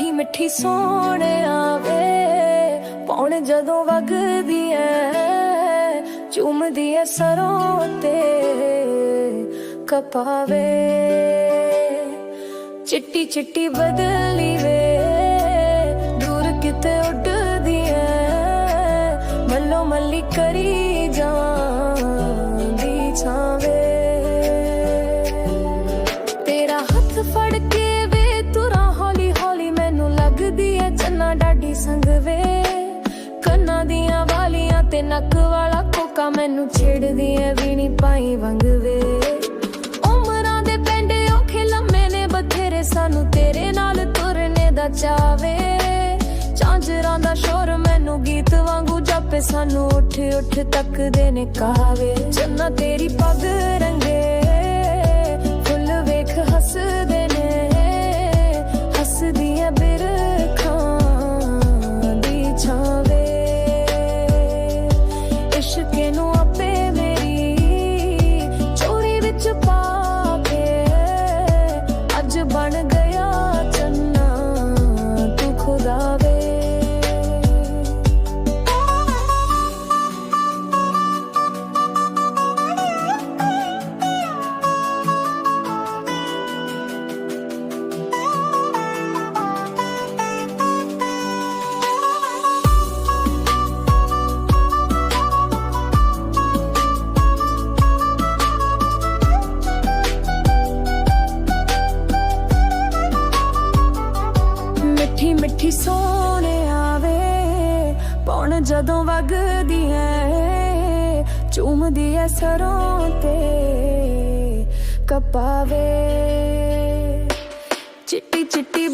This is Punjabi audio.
ਮਿੱਠੀ ਸੋਹਣਿਆ ਵੇ ਪੌਣ ਜਦੋਂ ਵਗਦੀ ਐ, ਚੁੰਮਦੀ ਐ ਸਰੋਂ ਤੇ ਕਪਾਵੇ। ਚਿੱਟੀ ਚਿੱਟੀ ਬਦਲੀ ਵੇ, ਦੂਰ ਕਿਤੇ ਉੱਡਦੀ ਐ। ਮੱਲੋ ਮੱਲੀ ਕਰੀ ਨੱਕ ਵਾਲਾ ਕੋਕਾ ਮੈਨੂੰ ਛੇੜਦੀ ਐ, ਵੀਣੀ ਪਾਈ ਵੰਗ ਵੇ। ਉਮਰਾਂ ਦੇ ਪਿੰਡ ਔਖੇ ਲੰਮੇ ਨੇ, ਬਥੇਰੇ ਸਾਨੂੰ ਤੇਰੇ ਨਾਲ ਤੁਰਨੇ ਦਾ ਚਾਵੇ। ਚਾਂਜਰਾਂ ਦਾ ਸ਼ੋਰ ਮੈਨੂੰ ਗੀਤ ਵਾਂਗੂ ਜਾਪੇ, ਸਾਨੂੰ ਉੱਠ ਉੱਠ ਤੱਕਦੇ ਨੇ ਕਾਵੇ ਚੰਨਾ ਤੇਰੀ ਪੱਗ ਮਿੱਠੀ ਮਿੱਠੀ ਸੋਹਣਿਆ ਪੌਣ ਜਦੋਂ ਵਗਦੀ ਐ ਚੁੰਮਦੀ ਐ ਸਰੋਂ ਤੇ ਕਪਾਵੇ। ਚਿੱਟੀ ਚਿੱਟੀ